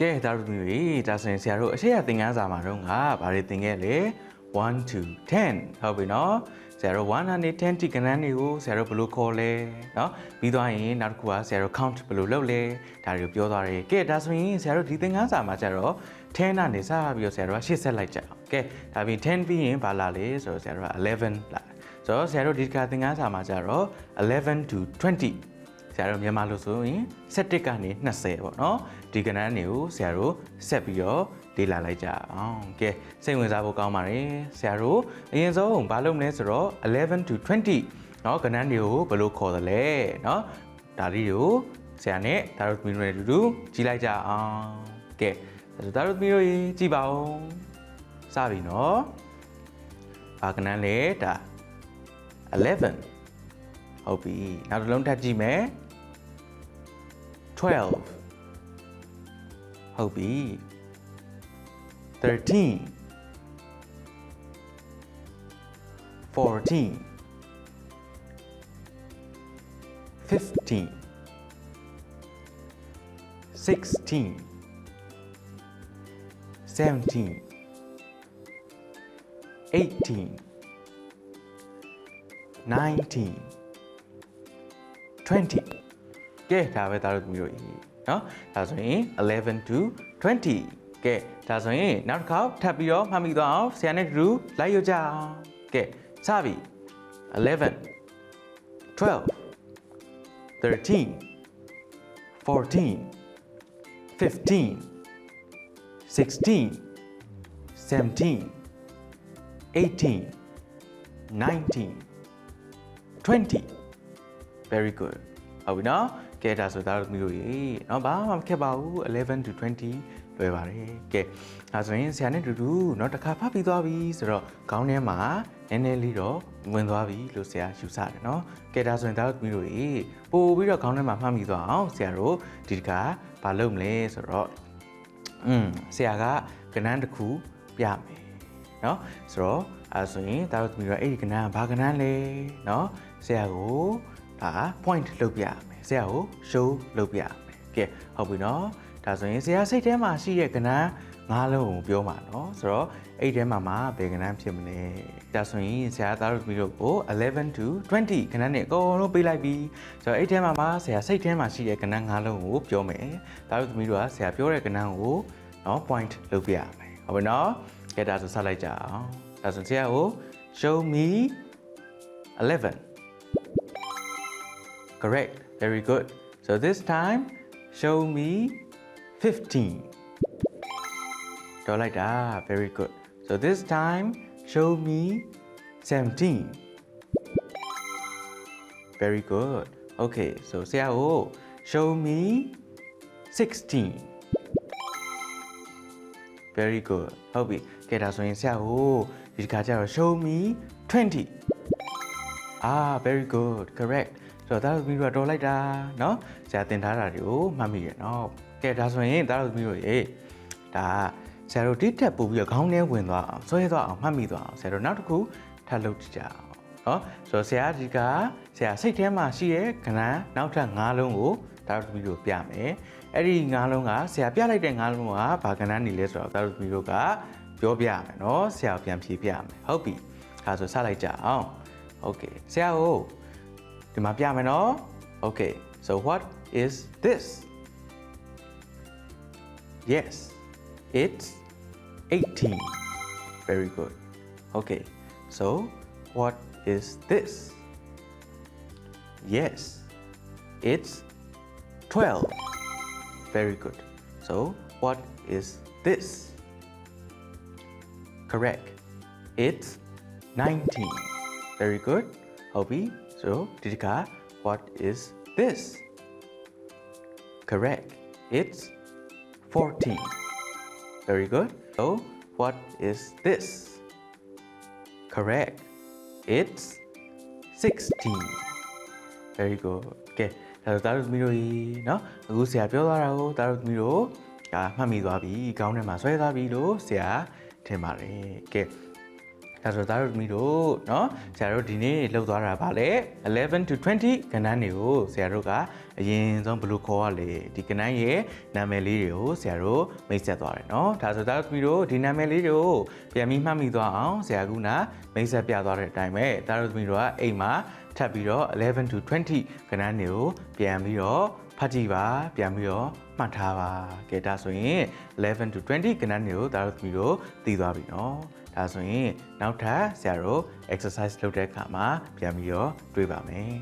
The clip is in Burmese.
ကဲဒါတို့တွေဒါဆိုရင်ဆရာတို့အရှိရသင်ခန်းစာမှာတော့ငါဗာတွေသင်ခဲ့လေ1 2 10ဟုတ်ပြီနော်ဆရာတို့1နဲ့10တိကဏ္ဍတွေကိုဆရာတို့ဘယ်လိုခေါ်လဲနော်ပြီးသွားရင်နောက်တစ်ခုကဆရာတို့ count ဘယ်လိုလုပ်လဲဒါတွေကိုပြောသွားတယ်ကဲဒါဆိုရင်ဆရာတို့ဒီသင်ခန်းစာမှာကျတော့10နဲ့စပြီးတော့ဆရာတို့ကရှေ့ဆက်လိုက်ကြအောင်ကဲဒါပြီး10ပြီးရင်ဘာလာလဲဆိုတော့ဆရာတို့က11လာဆိုတော့ဆရာတို့ဒီကသင်ခန်းစာမှာကျတော့11 to 20 ဆရာတို့မြန်မာလို့ဆိုရင်7ကနေ20ပေါ့နော်ဒီကဏ္ဍတွေကိုဆရာတို့ဆက်ပြီးတော့လေ့လာလိုက်ကြအောင်ကဲစိတ်ဝင်စားဖို့ကောင်းပါတယ်ဆရာတို့အရင်ဆုံးဘာလုပ်မလဲဆိုတော့11 to 20เนาะကဏ္ဍတွေကိုဘယ်လိုခေါ်သလဲเนาะဒါလေးတွေကိုဆရာနဲ့ဒါတို့သမီးတို့နဲ့အတူတူကြည့်လိုက်ကြအောင်ကဲဒါတို့သမီးတို့ရေကြည့်ပါဦးစပြီเนาะဘာကဏ္ဍလဲဒါ11ဟုတ်ပြီနောက်တစ်လုံးထပ်ကြည့်မယ် 12ဟုတ်ပြီ13 14 15 16 17 18 19 20 ကဲဒါပဲသားတို့သမီးတို့နော်ဒါဆိုရင်11 to 20ကဲဒါဆိုရင်နောက်တစ်ခေါက်ထပ်ပြီးတော့မှတ်မိသွားအောင်ဆရာနဲ့တူလိုက်ရကြအောင်ကဲစပြီ11 12 13 14 15 16 17 18 19 20 very good ဟုတ်ပြီနော် ကဲဒါဆိုဒါတို့မျိုးရေနော်ဘာမှမခက်ပါဘူး11 to 20လွယ်ပါတယ်ကဲဒါဆိုရင်ဆရာနဲ့တူတူเนาะတစ်ခါဖတ်ပြီးသွားပြီဆိုတော့ခေါင်းထဲမှာနည်းနည်းလေးတော့ဝင်သွားပြီလို့ဆရာယူဆတယ်เนาะကဲဒါဆိုရင်ဒါတို့မျိုးရေပို့ပြီးတော့ခေါင်းထဲမှာမှတ်မိသွားအောင်ဆရာတို့ဒီတခါဘာလုပ်မလဲဆိုတော့อืมဆရာကကဏ္ဍတစ်ခုပြမယ်เนาะဆိုတော့အဲဆိုရင်ဒါတို့မျိုးရအဲ့ဒီကဏ္ဍကဘာကဏ္ဍလဲเนาะဆရာကိုဒါ point လုပ်ပြရမယ် ် ဆရာကိုရုပ်လုပ်ပြမယ်ကဲဟုတ်ပြီနော်ဒါဆိုရင်ဆရာစိတ်ထဲမှာရှိတဲ့ကဏ္ဍငါးလုံးကိုပြောမှာနော်ဆိုတော့အဲ့ထဲမှာမှာဘယ်ကဏ္ဍဖြစ်မလဲဒါဆိုရင်ဆရာသားတို့ပြီးတော့ကို11 to 20ကဏ္ဍနဲ့အကုန်လုံးပေးလိုက်ပြီဆိုတော့အဲ့ထဲမှာမှာဆရာစိတ်ထဲမှာရှိတဲ့ကဏ္ဍငါးလုံးကိုပြောမယ်သားတို့သမီးတို့ကဆရာပြောတဲ့ကဏ္ဍကိုနော် point လုပ်ပြရမယ်ဟုတ်ပြီနော်ကဲဒါဆိုဆက်လိုက်ကြအောင်ဒါဆိုဆရာကို show me 11 Correct. Very good. So this time, show me 15. Don't like that. Very good. So this time, show me 17. Very good. Okay, so Xiao, show me 16. Very good. ဟုတ်ပြီ။ကဲဒါဆိုရင်ဆရာကိုဒီတစ်ခါကျတော့ show me 20. Ah, very good. Correct. ဆိုတော့ဒါတို့သမီးတို့ကတော်လိုက်တာเนาะဆရာတင်ထားတာတွေကိုမှတ်မိရเนาะကဲဒါဆိုရင်ဒါတို့သမီးတို့ရေဒါဆရာတို့တိတက်ပို့ပြီးတော့ခေါင်းထဲဝင်သွားအောင်ဆွဲသွားအောင်မှတ်မိသွားအောင်ဆရာတို့နောက်တစ်ခုထပ်လုပ်ကြည့်ကြအောင်เนาะဆိုတော့ဆရာဒီကဆရာစိတ်ထဲမှာရှိတဲ့ကဏ္ဍနောက်ထပ်၅လုံးကိုဒါတို့သမီးတို့ပြမယ်အဲ့ဒီ၅လုံးကဆရာပြလိုက်တဲ့၅လုံးကဘာကဏ္ဍနေလဲဆိုတော့ဒါတို့သမီးတို့ကပြောပြရမယ်เนาะဆရာပြန်ဖြေပြရမယ်ဟုတ်ပြီဒါဆိုစလိုက်ကြအောင်โอเคဆရာကို ဒီမှာပြမယ်နော် Okay so what is this Yes it's 18 Very good Okay so what is this Yes it's 12 Very good so what is this Correct it's 19 Very good ဟုတ်ပြီ so, Didika, what is this? Correct. It's 14. Very good. So, what is this? Correct. It's 16. Very good. Okay. ဒါဆိုဒါတို့သမီးတို့ရေနော်အခုဆရာပြောသွားတာကိုဒါတို့သမီးတို့ဒါမှတ်မိသွားပြီ။ခေါင်းထဲမှာဆွဲသွားပြီလို့ဆရာထင်ပါတယ်။ကဲ ဒါဆိုသားတို့သမီးတို့เนาะဆရာတို့ဒီနေ့လောက်သွားတာဗာလေ11 to 20ကဏ္ဍတွေကိုဆရာတို့ကအရင်ဆုံးဘယ်လိုခေါ်ရလဲဒီကဏ္ဍရဲ့နာမည်လေးတွေကိုဆရာတို့မိတ်ဆက်သွားတယ်เนาะဒါဆိုသားတို့သမီးတို့ဒီနာမည်လေးတွေကိုပြန်ပြီးမှတ်မိသွားအောင်ဆရာကနာမိတ်ဆက်ပြသွားတဲ့အတိုင်းပဲသားတို့သမီးတို့ကအိမ်မှာထပ်ပြီးတော့11 to 20ကဏ္ဍတွေကိုပြန်ပြီးတော့ဖတ်ကြည့်ပါပြန်ပြီးတော့မှတ်ထားပါကဲဒါဆိုရင်11 to 20ကဏ္ဍတွေကိုသားတို့သမီးတို့သိသွားပြီเนาะ ဒါဆိုရင်နောက်ထပ်ဆရာတို့ exercise လုပ်တဲ့အခါမှာပြန်ပြီးတော့တွေးပါမယ်